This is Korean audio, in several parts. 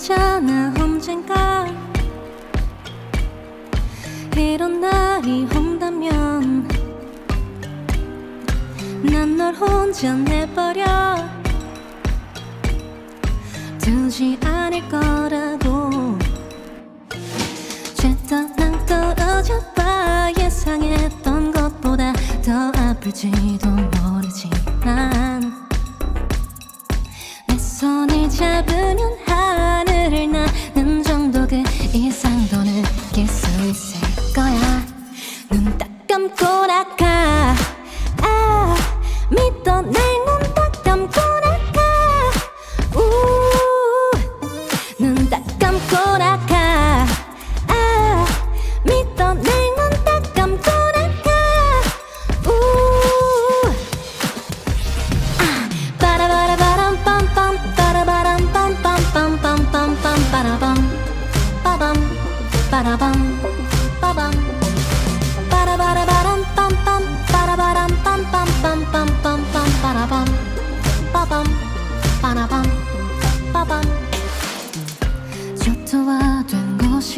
말했잖아 언젠가. 이런 날이 온다면 난 널 혼자 내버려. 두지 않을 거라고. 죄다 낭 떨어져봐 예상했던 것보다 더 아플지도 모르지만 내 손을 잡으면 눈 딱 감고 나가 아 믿어 날눈 딱 감고 나가 우눈 딱 감고 나가 아 믿어 날눈 딱 감고 나가 우 빠라바라바람 빰빰 빠라바람 빰빰 빰빰 빰빰 빠라밤 빠밤 빠라밤 빠밤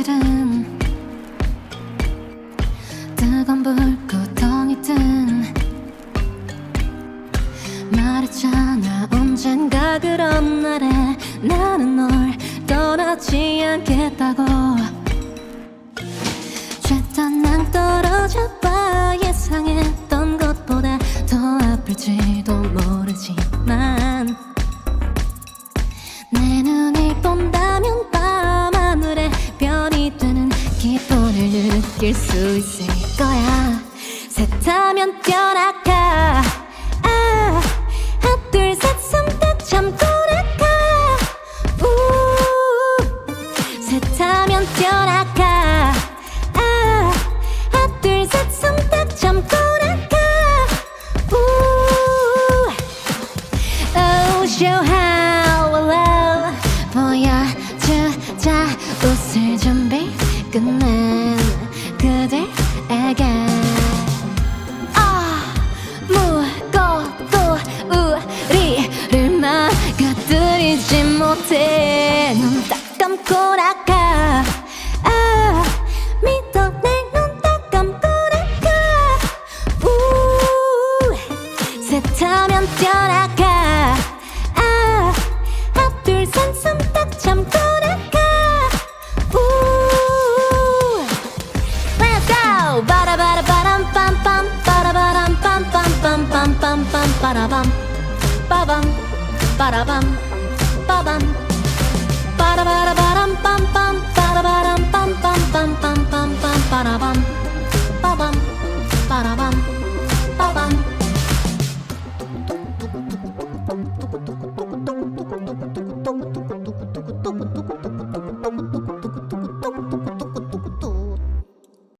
곳이든 뜨거운 불구덩이 든 말했잖아. 언젠가 그런 날에 나는 널 떠나지 않겠다고. 죄다 낭 떨어져 봐. 예상했던 것보다 더 아플지도 모르지만 느낄 수 있을 거야. 새타면 뛰어나가. 아, 하나 나가. 우 새타면 뛰어나가 못해. 눈 딱 감고 나가. 아 믿어. 내 눈 딱 감고 나가. 우 새타면 뛰어나가. 아 나가. 우 Let's go. 바라바라바람 빰빰. 바라바람 빰빰빰빰빰빰 빠라밤 빠밤. 빠라밤 babam. Bara bara baram bam bam, bara baram bam bam bam bam bam bam bara bam. Babam, bara bam, babam. Tum tum tum da bum, ba bum, tum tum tum tum tum